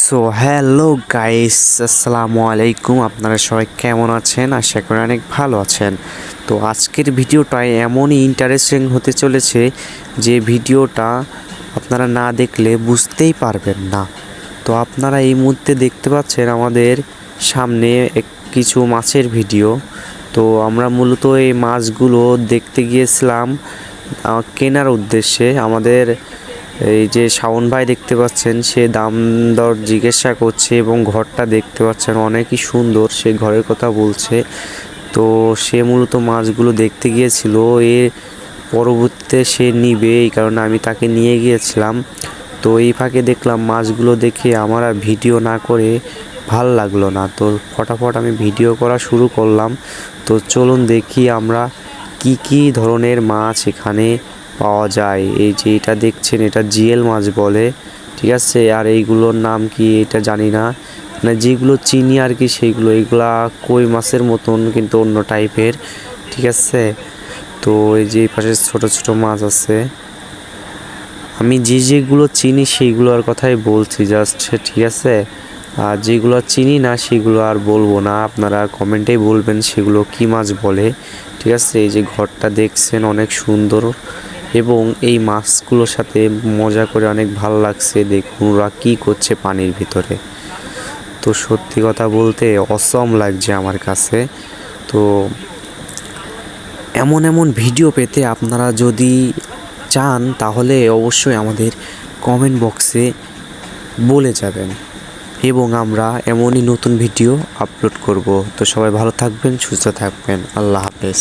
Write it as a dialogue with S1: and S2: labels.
S1: So hello guys আসসালামু আলাইকুম আপনারা সবাই কেমন আছেন? আশা করি অনেক ভালো আছেন। তো আজকের ভিডিওটায় এমনই ইন্টারেস্টিং হতে চলেছে যে ভিডিওটা আপনারা না দেখলে বুঝতেই পারবেন না। তো আপনারা এই মুহূর্তে দেখতে পাচ্ছেন আমাদের সামনে কিছু মাছের ভিডিও। তো আমরা মূলত এই মাছগুলো দেখতে গিয়েছিলাম কেনার উদ্দেশ্যে। আমাদের এই যে শাওন ভাই দেখতে পাচ্ছেন, সে দাম দর জিজ্ঞাসা করছে এবং ঘরটা দেখতে পাচ্ছেন, অনেকই সুন্দর, সে ঘরের কথা বলছে। তো সে মূলত মাছগুলো দেখতে গিয়েছিল, এ পরবর্তীতে সে নিবে, এই কারণে আমি তাকে নিয়ে গিয়েছিলাম। তো এই ফাঁকে দেখলাম মাছগুলো দেখে আমার আর ভিডিও না করে ভালো লাগল না। তো ফটাফট আমি ভিডিও করা শুরু করলাম। তো চলুন দেখি আমরা কি কি ধরনের মাছ এখানে পাওয়া যায়। এই যে এটা দেখছেন, এটা জিএল মাছ বলে, ঠিক আছে? আর এইগুলোর নাম কি এটা জানি না। মানে যেগুলো চিনি আর কি, সেইগুলো এইগুলা কই মাছের মতন, কিন্তু অন্য টাইপের, ঠিক আছে? তো এই যে পাশে ছোট ছোট মাছ আছে। আমি যে যেগুলো চিনি, সেইগুলোর কথাই বলছি জাস্ট ঠিক আছে? আর যেগুলো চিনি না, সেগুলো আর বলব না। আপনারা কমেন্টেই বলবেন সেগুলো কি মাছ বলে, ঠিক আছে? এই যে ঘরটা দেখছেন, অনেক সুন্দর। এবং এই মাছগুলোর সাথে মজা করে অনেক ভালো লাগছে। দেখুন ওরা কী করছে পানির ভিতরে। তো সত্যি কথা বলতে অসম লাগছে আমার কাছে। তো এমন এমন ভিডিও পেতে আপনারা যদি চান, তাহলে অবশ্যই আমাদের কমেন্ট বক্সে বলে যাবেন। এবং আমরা এমনই নতুন ভিডিও আপলোড করব। তো সবাই ভালো থাকবেন, সুস্থ থাকবেন। আল্লাহ হাফেজ।